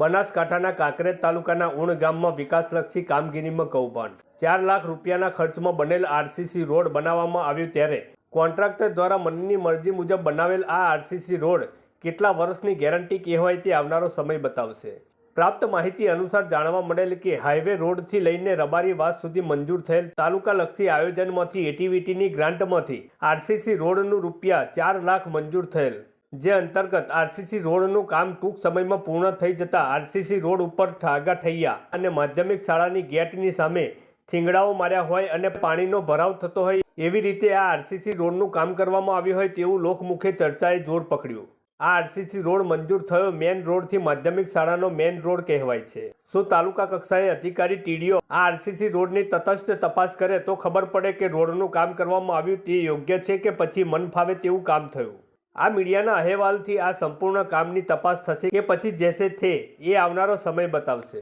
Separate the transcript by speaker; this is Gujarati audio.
Speaker 1: બનાસકાંઠાના કાંકરેજ તાલુકાના ઉણ ગામમાં વિકાસલક્ષી કામગીરીમાં કૌભાંડ. ચાર લાખ રૂપિયાના ખર્ચમાં બનેલ આરસીસી રોડ બનાવવામાં આવ્યું ત્યારે કોન્ટ્રાક્ટર દ્વારા મનની મરજી મુજબ બનાવેલ આ આરસીસી રોડ કેટલા વર્ષની ગેરંટી કહેવાય તે આવનારો સમય બતાવશે. પ્રાપ્ત માહિતી અનુસાર જાણવા મળેલ કે હાઈવે રોડથી લઈને રબારી વાસ સુધી મંજૂર થયેલ તાલુકાલક્ષી આયોજનમાંથી એટીવીટીની ગ્રાન્ટમાંથી આરસીસી રોડનું રૂપિયા ચાર લાખ મંજૂર થયેલ. જે અંતર્ગત આરસીસી રોડનું કામ ટૂંક સમયમાં પૂર્ણ થઈ જતા આરસીસી રોડ ઉપર ઠાગા થયા અને માધ્યમિક શાળાની ગેટની સામે થીંગડાઓ માર્યા હોય અને પાણીનો ભરાવ થતો હોય એવી રીતે આ આરસીસી રોડનું કામ કરવામાં આવ્યું હોય તેવું લોકમુખે ચર્ચાએ જોર પકડ્યું. આ આરસીસી રોડ મંજૂર થયો મેન રોડથી માધ્યમિક શાળાનો મેન રોડ કહેવાય છે. શું તાલુકા કક્ષાએ અધિકારી ટીડીઓ આ આરસીસી રોડની તટસ્થ તપાસ કરે તો ખબર પડે કે રોડનું કામ કરવામાં આવ્યું તે યોગ્ય છે કે પછી મન ફાવે તેવું કામ થયું? આ મીડિયાના અહેવાલથી આ સંપૂર્ણ કામની તપાસ થશે કે પછી જેસે થે એ આવનારો સમય બતાવશે.